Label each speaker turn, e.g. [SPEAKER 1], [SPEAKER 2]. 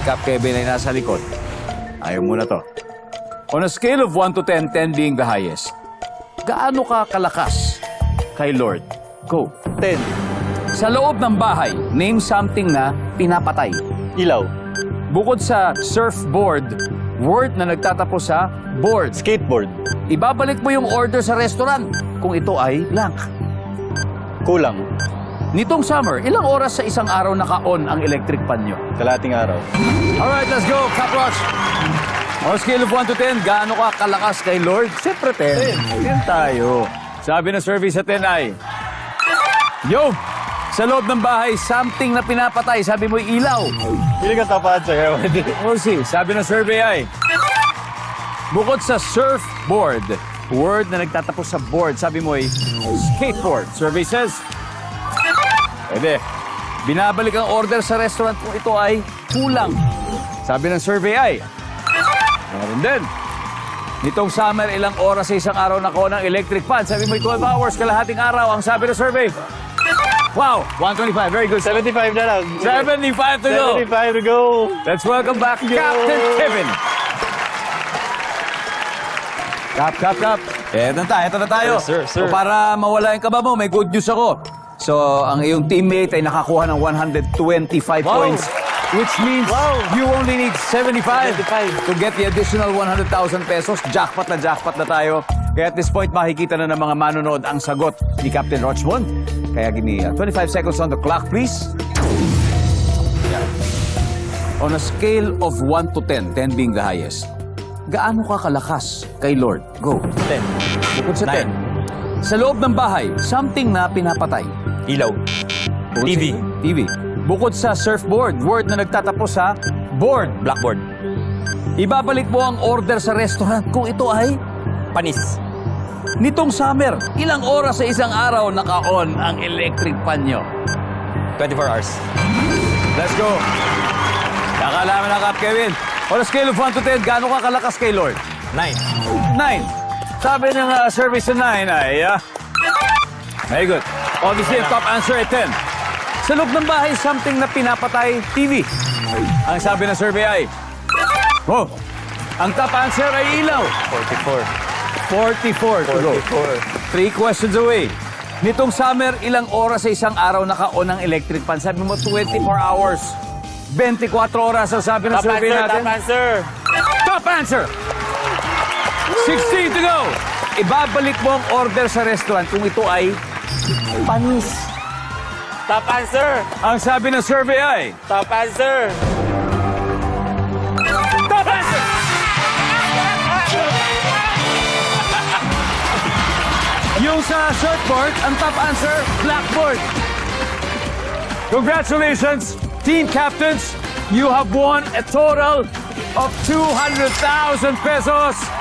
[SPEAKER 1] Cap Kevin ay nasa likod. Ayaw mo na to. On a scale of 1 to 10, 10 being the highest, gaano ka kalakas kay Lord? Go.
[SPEAKER 2] 10.
[SPEAKER 1] Sa loob ng bahay, name something na pinapatay.
[SPEAKER 2] Ilaw.
[SPEAKER 1] Bukod sa surfboard, word na nagtatapos sa board.
[SPEAKER 2] Skateboard.
[SPEAKER 1] Ibabalik mo yung order sa restaurant kung ito ay blank.
[SPEAKER 2] Kulang.
[SPEAKER 1] Nitong summer, ilang oras sa isang araw naka-on ang electric pan nyo?
[SPEAKER 2] Kalating araw.
[SPEAKER 1] Alright, let's go, Cap Watch. On a scale of 1 to 10, gaano ka kalakas kay Lord? Siyempre 10. 10 tayo. Sabi ng survey sa 10 ay, Yo! Sa loob ng bahay, something na pinapatay. Sabi mo, ilaw.
[SPEAKER 2] Hindi ka tapat siya kaya pwede.
[SPEAKER 1] Sabi ng survey ay, bukod sa surfboard, word na nagtatapos sa board, sabi mo ay skateboard. Survey says, pwede. Binabalik ang order sa restaurant kung ito ay kulang. Sabi ng survey ay, meron din. Nitong summer, ilang oras sa isang araw na ng electric fan. Sabi mo, 12 hours, kalahating araw. Ang sabi ng survey, wow, 125. Very good.
[SPEAKER 2] 75 na lang.
[SPEAKER 1] 75 to go.
[SPEAKER 2] 75 to go.
[SPEAKER 1] Let's welcome back Captain Kevin. Cap, cap, cap. Eto na tayo, eto na tayo.
[SPEAKER 2] Yes, sir, sir.
[SPEAKER 1] So para mawala yung kaba mo, may good news ako. So, ang iyong teammate ay nakakuha ng 125
[SPEAKER 2] Wow.
[SPEAKER 1] points. Which means
[SPEAKER 2] Wow.
[SPEAKER 1] you only need 75,
[SPEAKER 2] 75.
[SPEAKER 1] to get the additional 100,000 pesos. Jackpot na jackpot na tayo. Kaya at this point, makikita na ng mga manonood ang sagot ni Captain Rochmond. Kaya gini, uh, 25 seconds on the clock, please. On a scale of 1 to 10, 10 being the highest, gaano ka kalakas kay Lord? Go.
[SPEAKER 2] 10.
[SPEAKER 1] Bukod sa
[SPEAKER 2] Nine.
[SPEAKER 1] 10. Sa loob ng bahay, something na pinapatay.
[SPEAKER 2] Ilaw.
[SPEAKER 1] Bukod
[SPEAKER 2] TV.
[SPEAKER 1] sa- TV. Bukod sa surfboard, word na nagtatapos sa board.
[SPEAKER 2] Blackboard.
[SPEAKER 1] Ibabalik mo ang order sa restaurant kung ito ay
[SPEAKER 2] Panis.
[SPEAKER 1] nitong summer. Ilang oras sa isang araw naka-on ang electric pan nyo?
[SPEAKER 2] 24 hours.
[SPEAKER 1] Let's go. Kakalaman ng Cap Kevin. On a scale of 1 to 10, gaano ka kalakas kay Lord?
[SPEAKER 2] 9.
[SPEAKER 1] 9. Sabi ng uh, service na 9 ay, ah, very good. Obviously, ang top answer ay 10. Sa loob ng bahay, something na pinapatay, TV. Ang sabi ng survey ay, oh, ang top answer ay ilaw.
[SPEAKER 2] 44.
[SPEAKER 1] 44 to go.
[SPEAKER 2] 44.
[SPEAKER 1] Three questions away. Nitong summer, ilang oras sa isang araw naka-on ang electric fan? Sabi mo, 24 hours. 24 oras ang sabi ng
[SPEAKER 2] Top
[SPEAKER 1] survey
[SPEAKER 2] answer,
[SPEAKER 1] natin.
[SPEAKER 2] top answer.
[SPEAKER 1] Top answer! 16 to go! Ibabalik mo ang order sa restaurant kung ito ay panis.
[SPEAKER 2] Top answer.
[SPEAKER 1] Ang sabi ng survey ay
[SPEAKER 2] Top answer.
[SPEAKER 1] Top answer! Yung sa shortboard, ang top answer, blackboard. Congratulations, team captains. You have won a total of 200,000 pesos.